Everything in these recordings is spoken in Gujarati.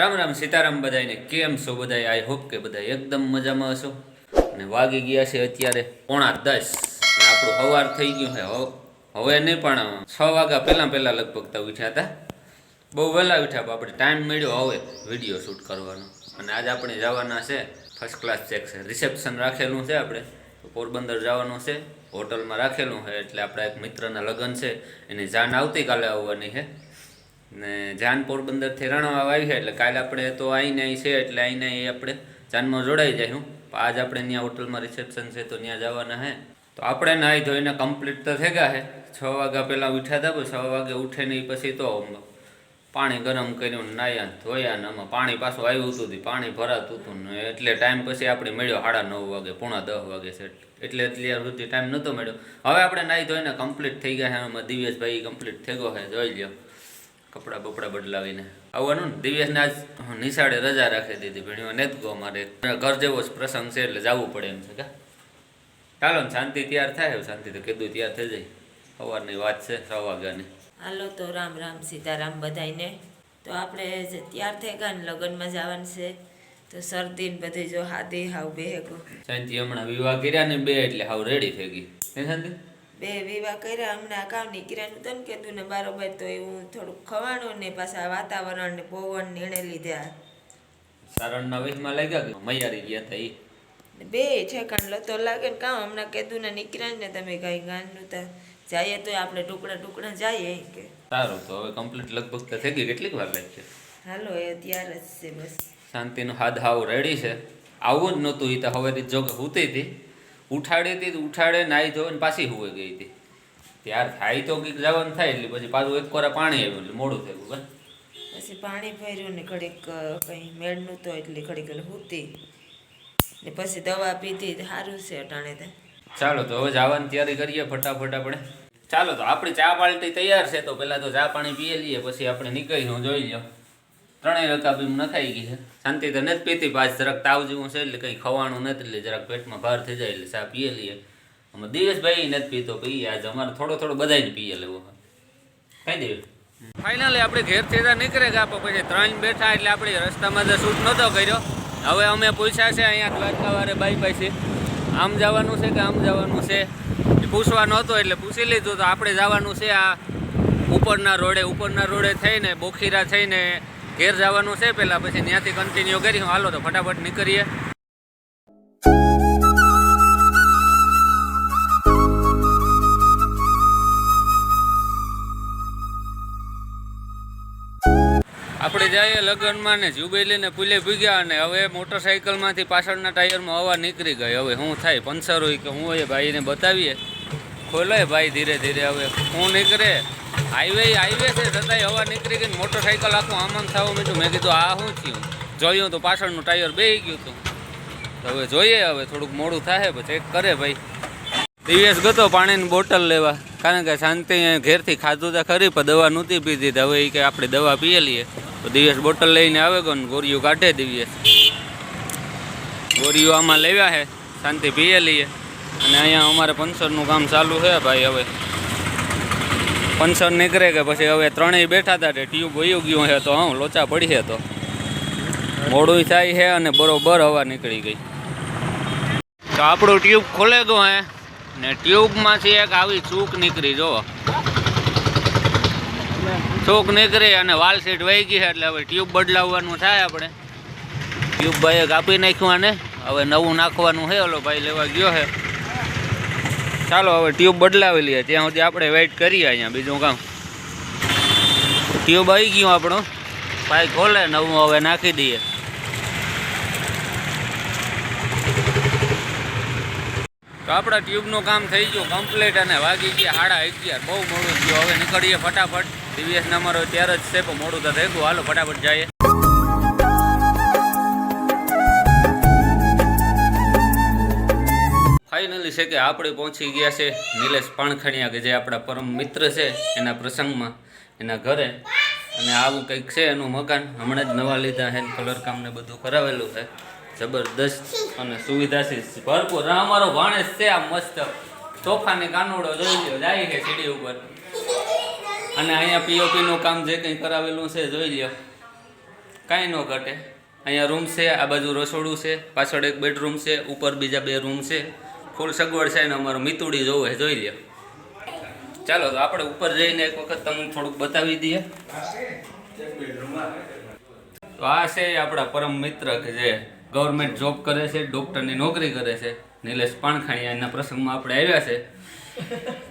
રામ રામ સીતારામ બધાને કેમ છો બધા આઈ હોપ કે બધા એકદમ મજામાં હશો. અને વાગી ગયા છે અત્યારે પોણા દસ. અને આપણું સવાર થઈ ગયું છે. હવ- નહીં, પણ છ વાગ્યા પહેલાં પહેલાં લગભગ તો ઉઠ્યા હતા. બહુ વહેલા ઉઠ્યા, પણ આપણે ટાઈમ મળ્યો હવે વીડિયો શૂટ કરવાનો. અને આજે આપણે જવાના છે ફર્સ્ટ ક્લાસ ચેક છે. રિસેપ્શન રાખેલું છે આપણે. પોરબંદર જવાનું છે. હોટલમાં રાખેલું છે. એટલે આપણા એક મિત્રના લગ્ન છે. એની જાન આવતીકાલે આવવાની છે. ને જાન પોરબંદરથી રણવા આવી છે, એટલે કાલે આપણે તો આવીને અહીં છે, એટલે આવીને એ આપણે જાનમાં જોડાઈ હું. આજ આપણે ત્યાં હોટલમાં રિસેપ્શન છે, તો ત્યાં જવાના હે. તો આપણે નાહી ધોઈને કમ્પ્લીટ તો થઈ ગયા છે છ વાગ્યા પહેલાં ઉઠ્યા હતા છ વાગે ઉઠે નહીં પછી તો પાણી ગરમ કર્યું નાહ્યા ધોયા ને આમાં પાણી પાછું આવ્યું હતું પાણી ભરાતું હતું ને એટલે ટાઈમ પછી આપણે મળ્યો સાડા નવ વાગે, પોણા દસ વાગે છે, એટલે અત્યાર સુધી ટાઈમ નહોતો મળ્યો. હવે આપણે નાહી ધોઈને કમ્પ્લીટ થઈ ગયા છે આમાં દિવ્યેશભાઈ કમ્પ્લીટ થઈ ગયો છે જોઈ લ્યો. કપડાં બપડા બદલાવીને. આવવાનું ને દિવ્યેશને આજ નિશાળે રજા રાખી દીધી ભણીઓ ને જ ગો મારે. ઘર જેવો જ પ્રસંગ છે એટલે જવું પડે એમ છે કે? ચાલો ને શાંતિ તૈયાર થાય શાંતિ તો કીધું તૈયાર થઈ જાય. સવારની વાત છે છ વાગ્યાની. હાલો તો રામ રામ સીતારામ બધાયને. તો આપણે જે તૈયાર થઈ ગયા ને લગ્નમાં જવાનું છે તો શરદી ને બધી જો હાથી હાવ બે શાંતિ હમણાં વિવાહ કર્યા ને બે એટલે હાવ રેડી થઈ ગઈ. શાંતિ? બે વિવાહ કર્યા હમણાં કામ નીકળ્યાનું તને કીધું ને બારોબાર તો એવું થોડુંક ખવાણું ને પાછા વાતાવરણ ને પવન ને એને લીધા સારણના વેશમાં લાગ્યા કે મૈયારી ગયા હતા એ બે ઠેકાણ લતો લાગે ને કામ હમણાં કીધું ને નીકળ્યા ને તમે કઈ ગાંડનું તા. જઈએ તો આપણે ટુકડા ટુકડા જઈએ કે. સારું તો હવે કમ્પ્લીટ લગભગ તો થઈ ગઈ કેટલીક વાર લાગશે? હાલો એ અત્યારે જ છે બસ. શાંતિનું હાદ હાવ રેડી છે. આવું જ નહોતું એ તો હવે જોગ હુતી હતી ઉઠાડી હતી તો ઉઠાડે નાહી ધોઈને પાછી હુઈ ગઈ હતી. ત્યાર થાય તો કંઈક જવાનું થાય એટલે પછી પાછું એક કોરા પાણી આવ્યું એટલે મોડું થયું બસ. પછી પાણી ભર્યું ને ઘડીક કંઈ મેળનું તો એટલે ઘડીક હુતી. ને પછી દવા પીધી તો સારું છે અટાણે તે. ચાલો તો હવે જવાની તૈયારી કરીએ ફટાફટ આપણે. ચાલો તો આપણી ચા પાલટી તૈયાર છે તો પહેલાં તો ચા પાણી પીએ લઈએ પછી આપણે નીકળી હું જોઈ લો ત્રણેય રકાબીમ નખાઈ ગઈ છે શાંતિ તો નથી પીતી, પાછ જરાક તાવ જેવું છે એટલે કંઈ ખવાનું નથી, એટલે જરાક પેટમાં બહાર થઈ જાય એટલે ચા પીએ લઈએ. અમે દિવસભાઈ નથી પીતો ભાઈ આજે અમારે થોડો થોડો બધાને પીએ લેવો. ખાઈ દેવું ફાઇનલી આપણે ઘેરથી તો નીકળે ગયા પછી ત્રણ બેઠા એટલે આપણે રસ્તામાં તો શૂટ નહોતો કર્યો. હવે અમે પૂછ્યા છે અહીંયા દ્વારકાવારે બાઈ પાસે, આમ જવાનું છે કે આમ જવાનું છે? એ પૂછવાનો હતો એટલે પૂછી લીધું તો આપણે જવાનું છે આ ઉપરના રોડે. ઉપરના રોડે થઈને બોખીરા થઈને ઘેર જવાનું છે પહેલાં પછી ત્યાંથી કન્ટિન્યુ કરી હાલો તો ફટાફટ નીકળીએ. આપણે જઈએ લગ્નમાં ને જુબેલીને પુલે ભૂગ્યા અને હવે મોટરસાઇકલમાંથી પાછળના ટાયરમાં હવા નીકળી ગઈ. હવે શું થાય પંચર હોય કે હું હોય ભાઈને બતાવીએ. ખોલે ભાઈ ધીરે ધીરે. હવે હું નીકળે હાઈવે હાઈવે છે, છતાંય હવા નીકળી ગઈ મોટરસાઇકલ આખું આમ થવા માંડ્યું મેં કીધું, આ શું થયું? જોયું તો પાછળનું ટાયર બેહી ગયું હતું. તો હવે જોઈએ, હવે થોડુંક મોડું થાય ચેક કરે ભાઈ. દિવસ ગતો પાણીની બોટલ લેવા. કારણ કે શાંતિ ઘેરથી ખાધું તો ખરી, પણ દવા નહોતી પીધી. હવે એ કે આપણે દવા પીએ લઈએ. તો દિવસ બોટલ લઈને આવે ગયો ને ગોળીઓ કાઢે દિવસ. ગોળીઓ આમાં લેવ્યા છે શાંતિ પીએ લઈએ. અને અહીંયા અમારે પંચરનું કામ ચાલુ છે ભાઈ હવે. પંચર નીકળે કે પછી હવે ત્રણેય બેઠા હતા ટ્યુબ વયું ગયું છે તો, હું, લોચા પડી છે તો. મોડું થાય છે અને બરોબર હવા નીકળી ગઈ. તો આપણું ટ્યુબ ખોલે ગયો હે ને ટ્યુબમાંથી એક આવી ચૂક નીકળી જો ચૂક નીકળી અને વાલ સીટ વહી ગઈ છે એટલે હવે ટ્યુબ બદલાવવાનું થાય આપણે. ટ્યુબ ભાઈએ કાપી નાખ્યું આને. હવે નવું નાખવાનું છે ઓલો ભાઈ લેવા ગયો છે ચાલો, હવે ટ્યુબ બદલાવેલી લઈએ ત્યાં સુધી આપણે વેઇટ કરીએ અહીંયા. બીજું કામ. ટ્યુબ આવી ગયું આપણું. ભાઈ ખોલે નવું હવે નાખી દઈએ. તો આપણા ટ્યુબનું કામ થઈ ગયું કમ્પ્લીટ અને વાગી ગયા સાડા અગિયાર. બહુ મોડું થયું. હવે નીકળીએ ફટાફટ. ટીવીએસ નંબર હોય ત્યારે જ છે, પણ મોડું તો થઈ ગયું. હાલો, ફટાફટ જઈએ. ફાઇનલી છે કે આપણે પહોંચી ગયા છે નિલેશ પાણખણિયા કે જે આપણા પરમ મિત્ર છે એના પ્રસંગમાં, એના ઘરે. અને આવું કંઈક છે એનું મકાન. હમણાં જ નવા લીધા છે કલર કામ ને બધું કરાવેલું છે. જબરદસ્ત અને સુવિધા છે. ભરપૂર. અમારો ભાણેજ છે આ મસ્ત તોફાની કાનોડો જોઈ લ્યો. જાય છે સીડી ઉપર. અને અહીંયા પીઓપી નું કામ જે કંઈ કરાવેલું છે જોઈ લ્યો. કાંઈ ન ઘટે. અહીંયા રૂમ છે, આ બાજુ રસોડું છે. પાછળ એક બેડરૂમ છે, ઉપર બીજા બે રૂમ છે. ફૂલ સગવડ છે ને અમારું મિતુડી જોવું છે, જોઈ લ્યો. ચાલો, તો આપણે ઉપર જઈને એક વખત તમને થોડુંક બતાવી દઈએ. તો આ છે આપણા પરમ મિત્ર કે જે ગવર્મેન્ટ જોબ કરે છે ડૉક્ટરની નોકરી કરે છે, નિલેશ પાણખાણીયા એના પ્રસંગમાં આપણે આવ્યા છે.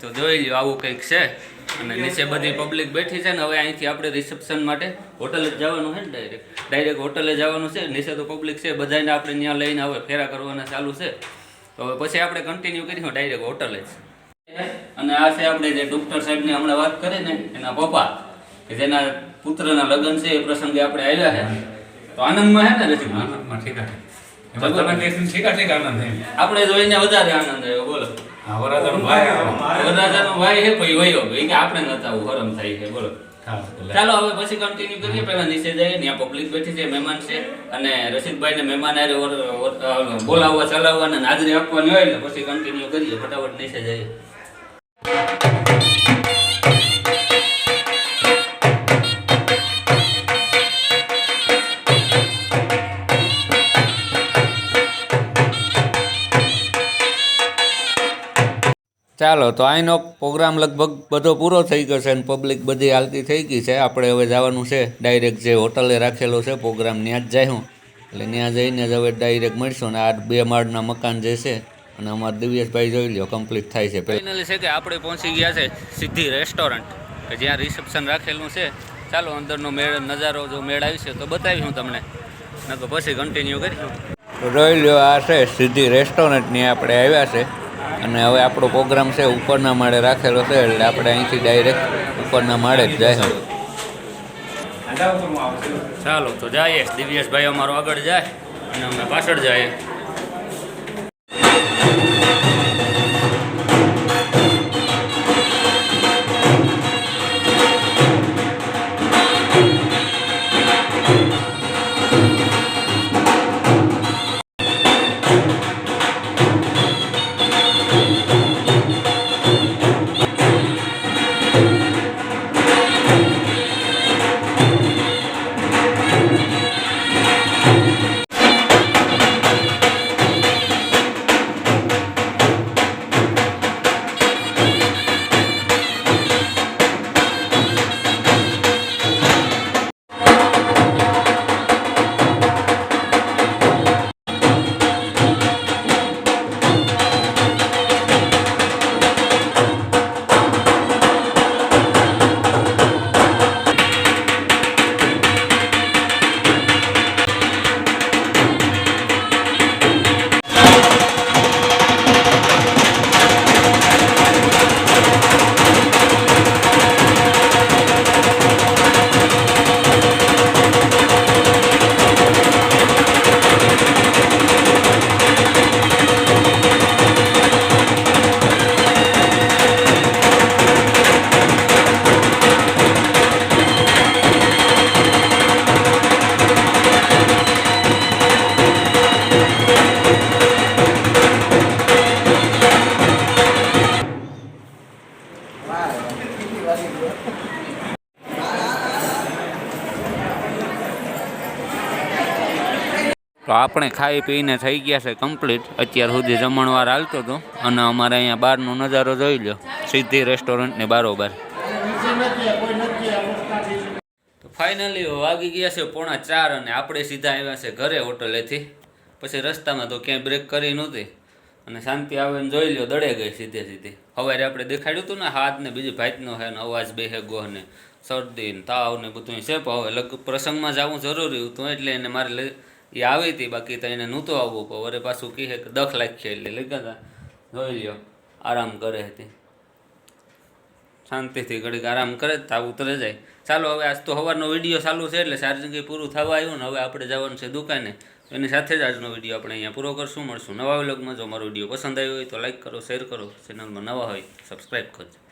તો જોઈ લ્યો, આવું કંઈક છે. અને નીચે બધી પબ્લિક બેઠી છે ને, હવે અહીંથી આપણે રિસેપ્શન માટે હોટલે જ જવાનું છે ને ડાયરેક્ટ ડાયરેક્ટ હોટલે જવાનું છે, નીચે તો પબ્લિક છે બધાને આપણે ત્યાં લઈને હવે ફેરા કરવાના ચાલુ છે. તો પછી આપણે કન્ટિન્યુ કરીશું ડાયરેક્ટ હોટલ જ. અને આ છે આપણે જે ડૉક્ટર સાહેબની હમણાં વાત કરી ને એના પપ્પા કે જેના પુત્રના લગ્ન છે એ પ્રસંગે આપણે આવ્યા છે. તો આનંદમાં છે ને રસિક આનંદમાં ઠીક. આપણે જોઈને વધારે આનંદ આવ્યો બોલો. આ વરરાજાનો ભાઈ આવ્યો. વરરાજાનો ભાઈ હે વયો કે આપણે નતા હરમ થાય છે બોલો. હા. ચાલો, હવે પછી કન્ટિન્યુ કરીએ. પહેલા નીચે જઈએ, ત્યાં પબ્લિક બેઠી છે, મહેમાન છે. અને રશીદભાઈને મહેમાન આરે બોલાવવા, ચલાવવા અને હાજરી આપવાની હોય, એટલે પછી કન્ટિન્યુ કરીએ. ફટાફટ નીચે જઈએ. ચાલો તો અહીંનો પ્રોગ્રામ લગભગ બધો પૂરો થઈ ગયો છે અને પબ્લિક બધી હાલતી થઈ ગઈ છે. આપણે હવે જવાનું છે ડાયરેક્ટ જે હોટલે રાખેલો છે પ્રોગ્રામ ત્યાં જ જાય હું. એટલે ત્યાં જઈને જ હવે ડાયરેક્ટ મળશું ને આ બે માળના મકાન જે છે અને અમારા દિવ્યેશભાઈ જોઈ લ્યો કમ્પ્લીટ થાય છે. ફાઇનલી છે કે આપણે પહોંચી ગયા છે સીધી રેસ્ટોરન્ટ કે જ્યાં રિસેપ્શન રાખેલું છે. ચાલો અંદરનો મેળ નજારો જો મેળ આવશે તો બતાવીશું તમને. ન તો પછી કન્ટિન્યુ કરીશું. તો જોઈ લ્યો આ છે સીધી રેસ્ટોરન્ટની આપણે આવ્યા છે. અને હવે આપણો પ્રોગ્રામ છે ઉપરના માળે રાખેલો છે, એટલે આપણે અહીંથી ડાયરેક્ટ ઉપરના માળે જ જાય. ચાલો, તો જઈએ દિવ્યેશભાઈ અમારો આગળ જાય, અને અમે પાછળ જઈએ તો આપણે ખાઈ પીને થઈ ગયા છે કમ્પ્લીટ અત્યાર સુધી જમણવાર હાલતો હતો અને અમારે અહીંયા બહારનો નજારો જોઈ લો. સીધી રેસ્ટોરન્ટની બારોબાર. તો ફાઇનલી વાગી ગયા છે પોણા ચાર અને આપણે સીધા આવ્યા છે ઘરે હોટલેથી પછી રસ્તામાં તો ક્યાંય બ્રેક કરી નહોતી. અને શાંતિ આવે ને જોઈ લો, દડે ગઈ સીધે સીધી. સવારે આપણે દેખાડ્યું હતું ને હાથ ને બીજી ભાઈનો છે ને, અવાજ બે હે ગો ને. શરદી ને તાવ ને બધું છે, પણ હવે લગ પ્રસંગમાં જવું જરૂરી હતું, એટલે એને મારે એ આવી હતી, બાકી તો એને નહોતું આવવું, પણ વરે પાછું કહે કે દખ લાખીએ એટલે. લઈ ગયા હતા જોઈ લ્યો, આરામ કરે હતી શાંતિથી ઘડીક આરામ કરે જ, થાવ ઉતરે જાય. ચાલો, હવે આજ તો સવારનો વીડિયો ચાલુ છે એટલે ચાર્જિંગ પૂરું થવા આવ્યું ને હવે આપણે જવાનું છે દુકાને. એની સાથે જ આજનો વીડિયો આપણે અહીંયા પૂરો કરશું, મળશું નવા વ્લોગમાં. જો મારો વીડિયો પસંદ આવ્યો હોય તો લાઈક કરો, શેર કરો. ચેનલમાં નવા હોય, સબસ્ક્રાઈબ કરજો.